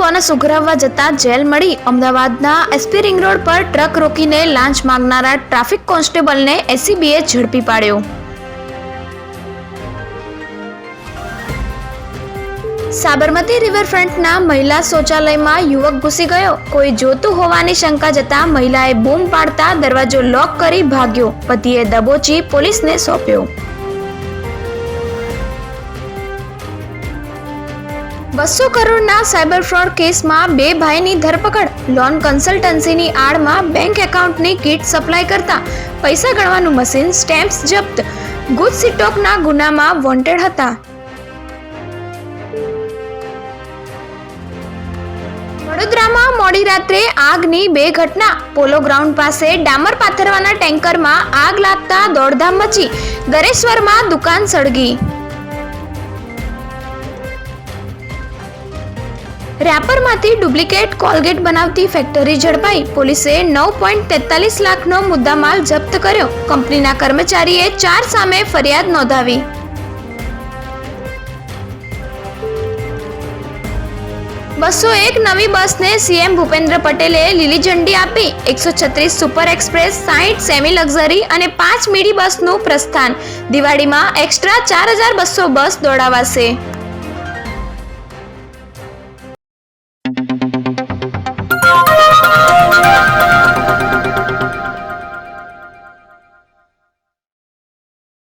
Bonus ઉઘરાવવા જતા jail મળી. અમદાવાદના એસપી રિંગ રોડ પર ટ્રક રોકીને લાંચ માંગનારા ટ્રાફિક કોન્સ્ટેબલને એસીબીએ ઝડપી પાડ્યો. સાબરમતી રિવરફ્રન્ટના મહિલા શૌચાલયમાં યુવક ઘૂસી ગયો. કોઈ જોતું હોવાની શંકા જતા મહિલાએ બૂમ પાડતા દરવાજો લોક કરી ભાગ્યો. પતિએ દબોચી પોલીસને સોંપ્યો. બસો કરોડના સાયબર ફ્રોડ કેસમાં બે ભાઈની ધરપકડ. લોન કન્સલ્ટન્સીની આડમાં બેંક એકાઉન્ટની કીટ સપ્લાય કરતા પૈસા ગણવાનું મશીન સ્ટેમ્પ્સ જપ્ત. ગુજ સિટોકના ગુનામાં વોન્ટેડ હતા. વડોદરામાં મોડી રાત્રે આગની બે ઘટના. પોલો ગ્રાઉન્ડ પાસે ડામર પાથરવાના ટેન્કરમાં આગ લાગતા દોડધામ મચી. દરેશ્વરમાં દુકાન સળગી. રેપરમાંથી ડુપ્લિકેટ કોલગેટ બનાવતી ફેક્ટરી ઝડપાઈ પોલીસે નવ પોઈન્ટ તેતાલીસ લાખનો મુદ્દામાલ જપ્ત કર્યો. કંપનીના કર્મચારીએ ચાર સામે ફરિયાદ નોંધાવી. બસો એક નવી બસને સીએમ ભૂપેન્દ્ર પટેલે લીલી ઝંડી આપી. એકસો છત્રીસ સુપર એક્સપ્રેસ સાહીઠ સેમી લક્ઝરી અને પાંચ મીડી બસનું પ્રસ્થાન. દિવાળીમાં એક્સ્ટ્રા ચાર હજાર બસો બસ દોડાવાશે.